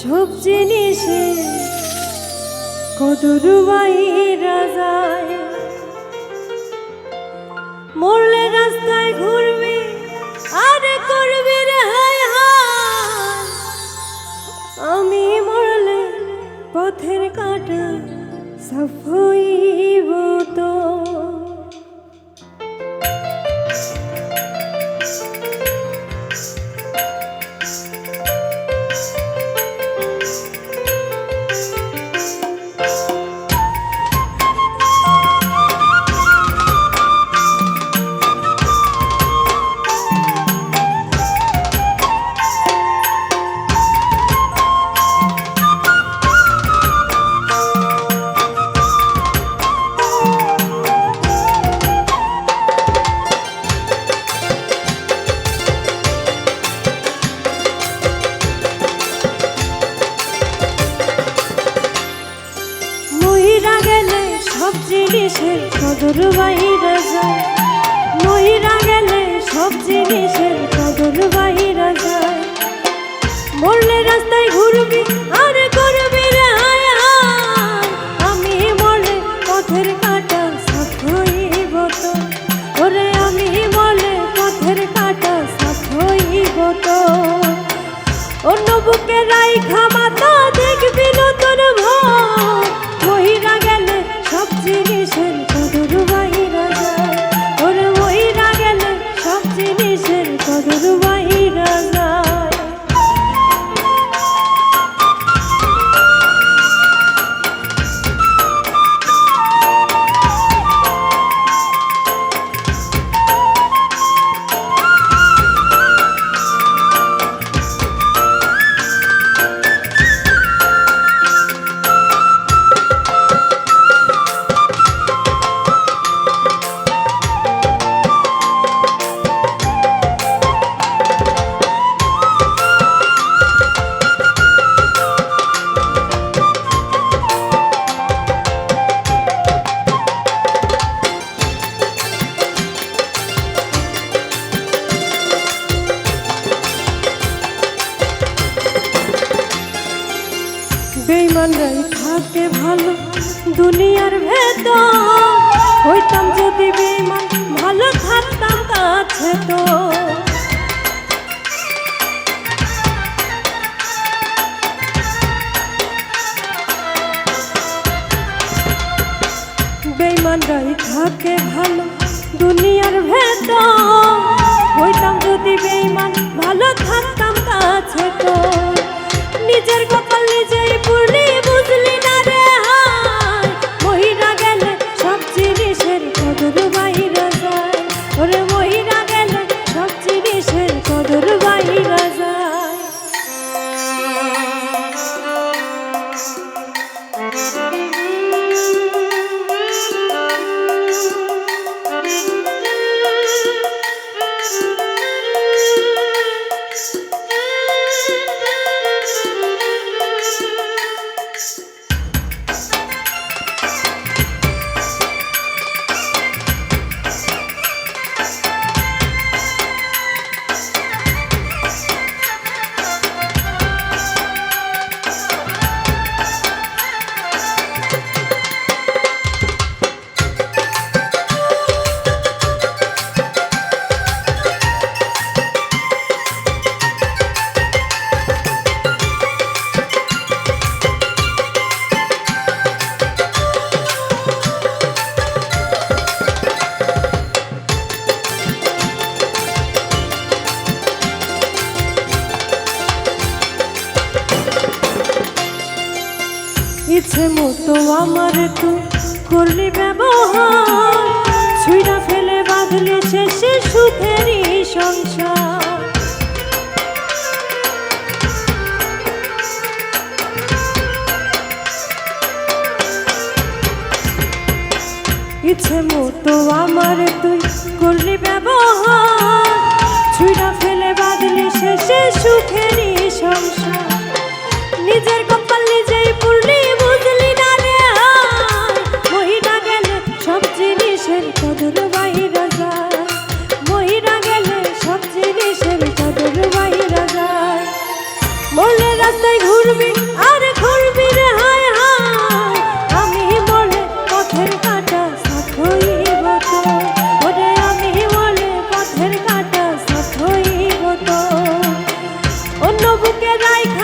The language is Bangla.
সব জিনিসে কদর বাইরা যায় মরলে রাস্তায় ঘুরবি, আর করবি রে আমি মরলে পথের কাটা সব হইব তো। জিনিসের সদর বাইরা যায়। মহিরা গেলে সব জিনিসের বেইমানরাই থাকে ভালো, দুনিয়ার ভেতর। হইতাম যদি বেইমান ভালো থাকতাম কাছে তো। বেইমানরাই থাকে ভালো, দুনিয়ার ভেতর। হইতাম যদি বেইমান ভালো থাকতাম কাছে তো। ইচ্ছে মতো আমার তু করলি ব্যবহার। ছুঁড়া ফেলে বাঁধলে শেষে সুখেরই সংসার। রাস্তায় ঘুরবি, আর ঘুরবি রে, হায় হায়। আমি বলে পথের কাটা সাথইব তো। ওরে, আমি বলে পথের কাটা সাথইব তো। অন্য বুকে রাইখ